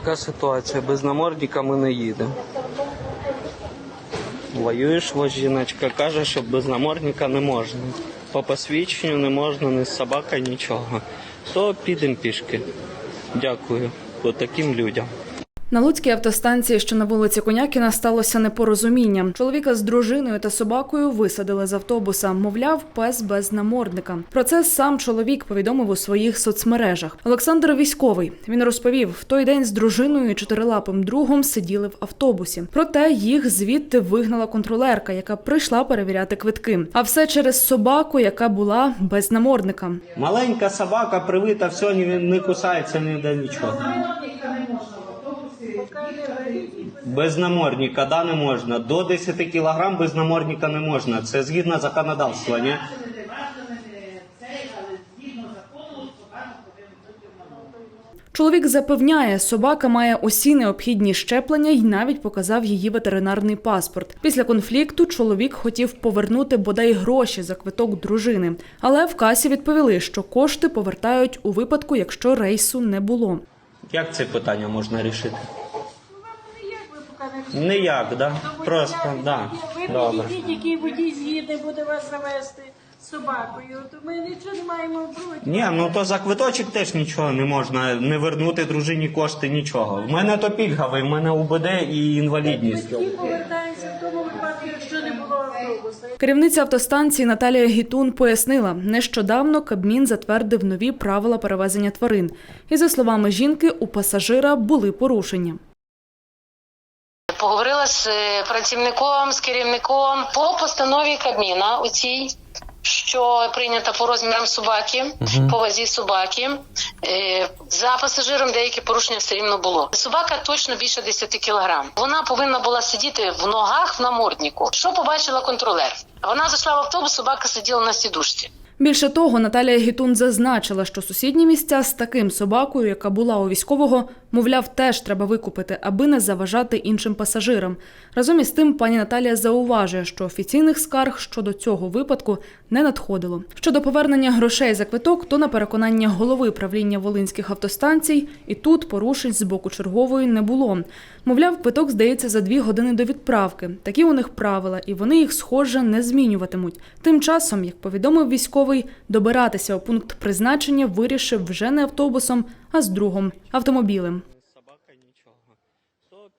така ситуація. Без намордника ми не їдемо. Воюєш, жіночка каже, що без намордника не можна. По посвідченню не можна, ні з собакою, нічого. То підемо пішки. Дякую. От таким людям. На Луцькій автостанції, що на вулиці Конякіна, сталося непорозуміння. Чоловіка з дружиною та собакою висадили з автобуса. Мовляв, пес без намордника. Про це сам чоловік повідомив у своїх соцмережах. Олександр військовий. Він розповів, в той день з дружиною і чотирилапим другом сиділи в автобусі. Проте їх звідти вигнала контролерка, яка прийшла перевіряти квитки. А все через собаку, яка була без намордника. Маленька собака привита, все, не, кусається ніде нічого. Без намордника, да, не можна. До 10 кілограм без намордника не можна. Це згідно законодавства, ні? Чоловік запевняє, собака має усі необхідні щеплення і навіть показав її ветеринарний паспорт. Після конфлікту чоловік хотів повернути бодай гроші за квиток дружини, але в касі відповіли, що кошти повертають у випадку, якщо рейсу не було. Як це питання можна рішити? Ніяк ви поки не Ніяк, да? Просто, да. Ви Добре. підійдіть, який водій згідний буде вас завести з собакою, то ми нічого не маємо проти. Ні, ну то за квиточок теж нічого не можна, не вернути дружині кошти, нічого. В мене то пільговий, в мене УБД і інвалідність. Батьки повертаються в тому випадку, якщо не було автобуса. Керівниця автостанції Наталія Гітун пояснила, нещодавно Кабмін затвердив нові правила перевезення тварин. І за словами жінки, у пасажира були порушення. Поговорила з е, працівником, з керівником по постанові Кабміна у цій, що прийнята по розмірам собаки, по вазі собаки. Е, За пасажиром деякі порушення все рівно було. Собака точно більше 10 кілограм. Вона повинна була сидіти в ногах в наморднику. Що побачила контролер? Вона зайшла в автобус, собака сиділа на сідушці. Більше того, Наталія Гітун зазначила, що сусідні місця з таким собакою, яка була у військового, мовляв, теж треба викупити, аби не заважати іншим пасажирам. Разом із тим, пані Наталія зауважує, що офіційних скарг щодо цього випадку не надходило. Щодо повернення грошей за квиток, то на переконання голови правління волинських автостанцій, і тут порушень з боку чергової не було. Мовляв, квиток здається за дві години до відправки. Такі у них правила, і вони їх схоже не змінюватимуть. Тим часом, як повідомив військовий, добиратися у пункт призначення вирішив вже не автобусом, а з другом автомобілем.